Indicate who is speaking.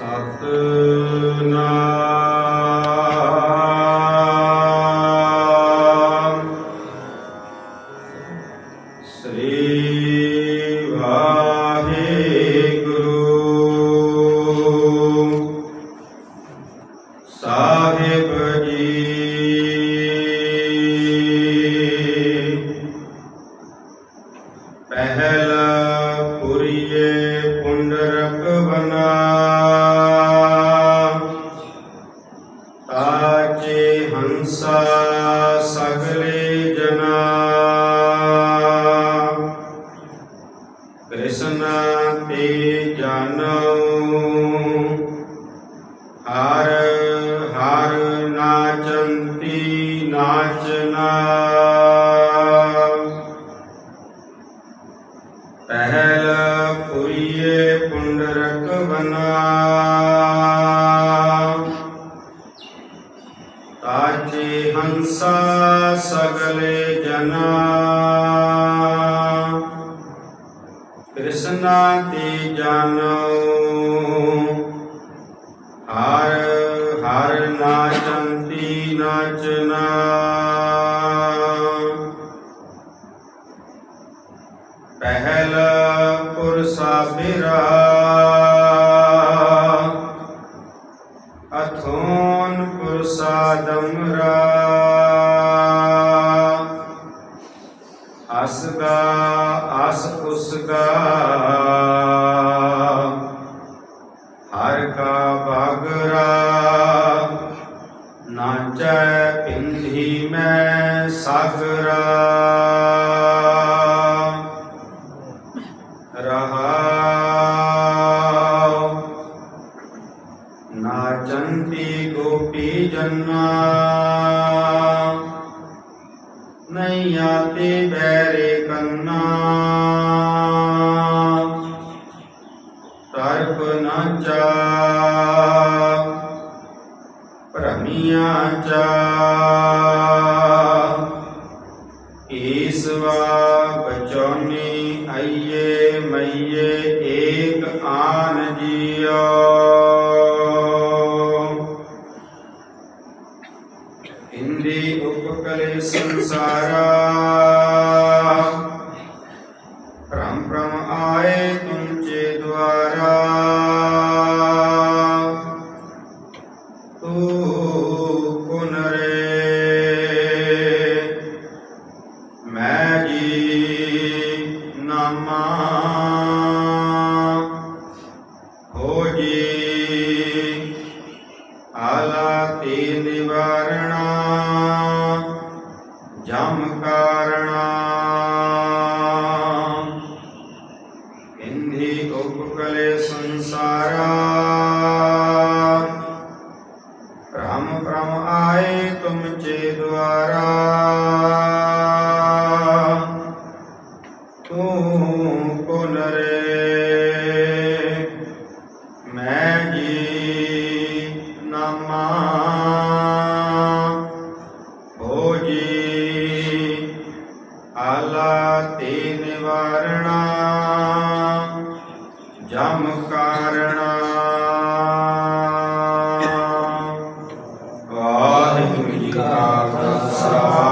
Speaker 1: ਸਤਨਾਮ। ਸ੍ਰੀ ਵਾਹਿਗੁਰੂ। ਸਾਹਿਬ ਜੀ। ਪਹਿਲ ਪੁਰੀਏ ਤਾਚੇ ਹੰਸਾ ਸਗਲੇ ਜਨਾ। ਕ੍ਰਿਸ਼ਨ ਤੇ ਜਾਨੋ ਹਰ ਹਰ ਨਾਚੰਤੀ ਨਾਚਨਾ। ਪਹਿਲ ਪੁਰੀਏ ਪੁੰਡਰਕ ਬਨਾ। ਤਾਜੇ ਹੰਸਾ ਸਗਲੇ ਜਨਾ। ਕ੍ਰਿਸ਼ਨਾ ਤੇ ਜਾਨੋ। ਹਰ ਹਰ ਨਾਚੰਤੀ ਨਾਚਨਾ ਪਹਿਲ ਪੁਰਸਾ ਬਿਰਾ। ਪੁਰਸਾ ਅਸਗਾ ਅਸ ਉਸਗਾ ਹਰ ਕਾ ਬਾਗਰਾ ਨਾਚੈ ਪਿੰਧੀ ਮੈਂ ਸਾਗਰਾ। ਰਹਾਉ ਨਾਚੰਤੀ ਗੋਪੀ ਜੰਨਾ। ਨਾਚਾ ਭ੍ਰਮੀਆਂ ਚਾ ਈਸਵਾ ਬਚੋਨੀ ਆਈਏ ਮਈਏ ਏਕ ਆਨ ਜੀਓ। ਇੰਦੀ ਉਪਕਲੇ ਸੰਸਾਰਾ ਉਪਕਲੇ ਸੰਸਾਰਾ। ਰਾਮ ਪ੍ਰਮ ਆਏ ਤੁਮ ਚੇ ਦੁਆਰਾ। ਜਮ ਕਾਰਣਾ। ਵਾਹਿਗੁਰੂ ਜੀ ਕਾ ਖਾਲਸਾ।